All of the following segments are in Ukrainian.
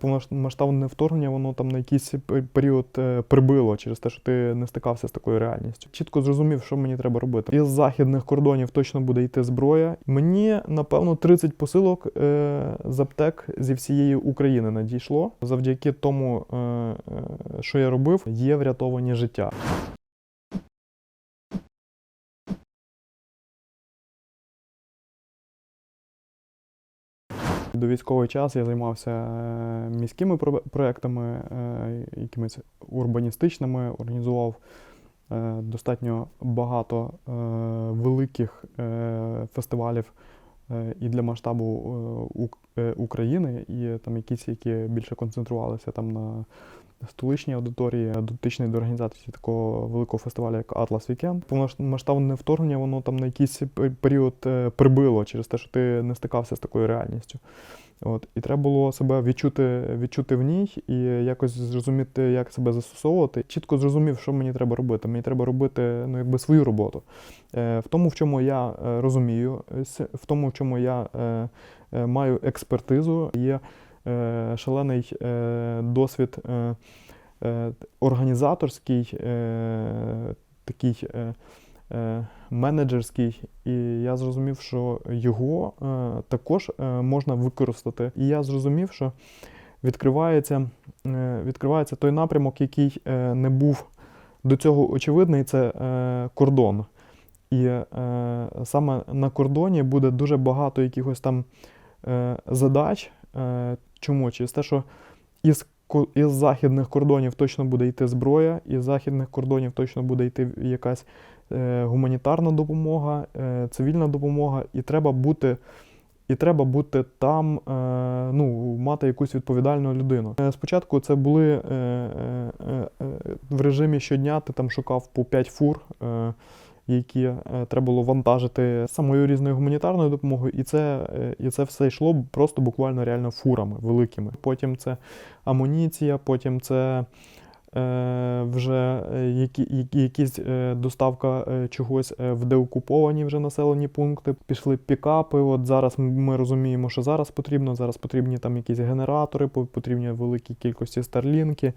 Повномасштабне вторгнення, воно там на якийсь пе- період е, прибило через те, що ти не стикався з такою реальністю. Чітко зрозумів, що мені треба робити. Із західних кордонів точно буде йти зброя. Мені напевно 30 посилок е, з аптек зі всієї України надійшло. Завдяки тому, е, що я робив, є врятовані життя. До військовий час я займався е, міськими про- проектами, е, якимись урбаністичними, організував е, достатньо багато великих фестивалів і для масштабу Ук- України, і там якісь, які більше концентрувалися там на столичній аудиторії, дотичний до організації такого великого фестивалю, як Atlas Weekend. Повномасштабне вторгнення, воно там на якийсь період е, прибило через те, що ти не стикався з такою реальністю. От, і треба було себе відчути, відчути в ній і якось зрозуміти, як себе застосовувати. Чітко зрозумів, що мені треба робити. Мені треба робити ну, якби свою роботу. Е, в тому, в чому я е, розумію, в тому, в чому я маю експертизу, є шалений е, досвід е, е, організаторський, е, такий. Е, е, менеджерський, і я зрозумів, що його е, також е, можна використати. І я зрозумів, що відкривається, е, відкривається той напрямок, який е, не був до цього очевидний, це е, кордон. І е, саме на кордоні буде дуже багато якихось там е, задач. Е, чому? Через те, що із, із західних кордонів точно буде йти зброя, із західних кордонів точно буде йти якась е, гуманітарна допомога, е, цивільна допомога, і треба бути. І треба бути там, е, ну, мати якусь відповідальну людину. Е, Спочатку це були е, е, е, е, в режимі щодня, ти там шукав по 5 фур, е, які е, треба було вантажити самою різною гуманітарною допомогою, і це, е, і це все йшло просто буквально реально фурами великими. Потім це амуніція, потім це е, вже е, які, які, якісь е, доставка чогось в деокуповані вже населені пункти. Пішли пікапи. От зараз ми розуміємо, що зараз потрібно. Зараз потрібні там якісь генератори, по- потрібні великі кількості старлінки.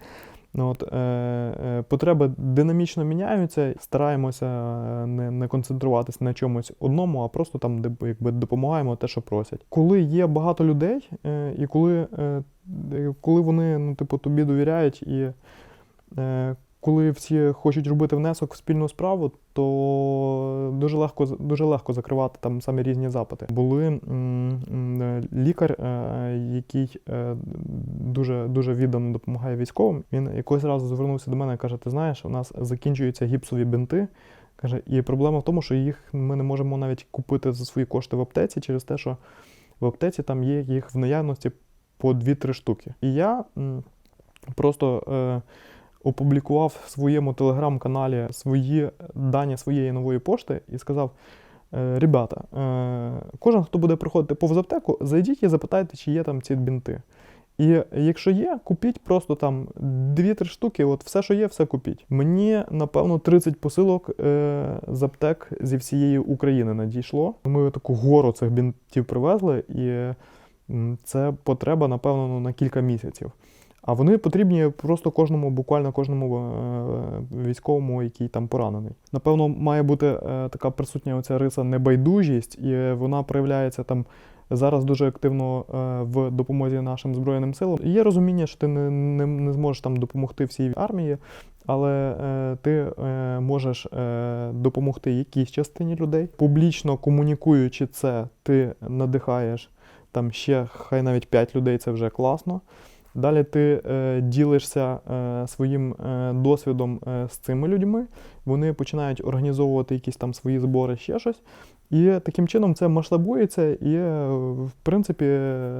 Ну, От, е, е, потреби динамічно міняються. Стараємося е, не, не концентруватися на чомусь одному, а просто там якби, допомагаємо те, що просять. Коли є багато людей, е, і коли, е, е, коли вони ну, типу, тобі довіряють і е, коли всі хочуть робити внесок в спільну справу, то дуже легко, дуже легко закривати там самі різні запити. Були лікар, е, який е, дуже, дуже віддано допомагає військовим. Він якогось разу звернувся до мене і каже: Ти знаєш, у нас закінчуються гіпсові бинти. Каже, і проблема в тому, що їх ми не можемо навіть купити за свої кошти в аптеці через те, що в аптеці там є їх в наявності по 2-3 штуки. І я просто е, опублікував в своєму телеграм-каналі свої дані своєї нової пошти і сказав: е, Ребята, е, кожен, хто буде приходити повз аптеку, зайдіть і запитайте, чи є там ці бінти. І якщо є, купіть просто там 2-3 штуки, от все, що є, все купіть. Мені, напевно, 30 посилок е, з аптек зі всієї України надійшло. Ми таку гору цих бінтів привезли, і це потреба, напевно, ну, на кілька місяців. А вони потрібні просто кожному, буквально кожному е, військовому, який там поранений. Напевно, має бути е, така присутня оця риса небайдужість, і вона проявляється там зараз дуже активно е, в допомозі нашим збройним силам. І Є розуміння, що ти не, не, не зможеш там допомогти всій армії, але ти можеш допомогти якійсь частині людей. Публічно комунікуючи це, ти надихаєш там ще хай навіть 5 людей, це вже класно. Далі ти е, ділишся е, своїм е, досвідом е, з цими людьми, вони починають організовувати якісь там свої збори, ще щось. І таким чином це масштабується і, е, в принципі,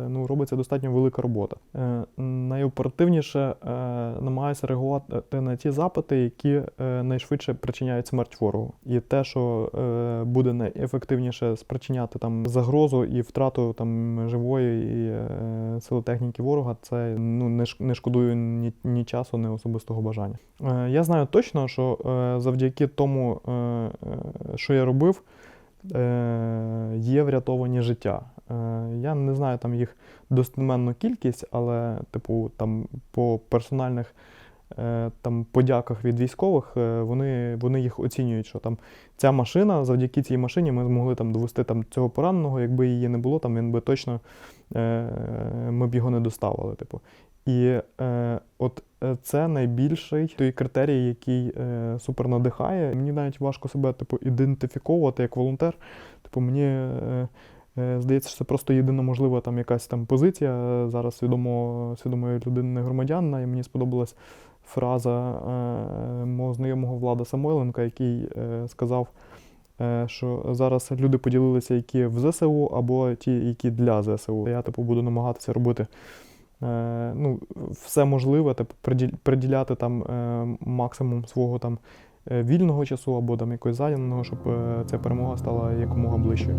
ну, робиться достатньо велика робота. Е, найоперативніше е, намагаюся реагувати на ті запити, які найшвидше причиняють смерть ворогу. І те, що буде найефективніше спричиняти там загрозу і втрату там живої і сили техніки ворога, це ну не, шкодую ні, ні часу, ні особистого бажання. Я знаю точно, що завдяки тому, що я робив. Е, є врятовані життя. Е, я не знаю там їх достеменну кількість, але, типу, там по персональних там, подяках від військових е, вони, вони їх оцінюють, що там ця машина, завдяки цій машині ми змогли там довести там, цього пораненого, якби її не було, там він би точно е, ми б його не доставили. Типу. І е, от е, це найбільший той критерій, який е, супер надихає. Мені навіть важко себе типу, ідентифіковувати як волонтер. Типу, мені е, е, здається, що це просто єдина можлива там якась там позиція е, зараз свідомо, свідомої людини громадянина. І мені сподобалась фраза е, мого знайомого Влада Самойленка, який е, сказав. е, Що зараз люди поділилися, які в ЗСУ, або ті, які для ЗСУ. Я типу буду намагатися робити ну, все можливе, типу, приділяти там максимум свого там вільного часу або там якогось зайненого, щоб ця перемога стала якомога ближчою.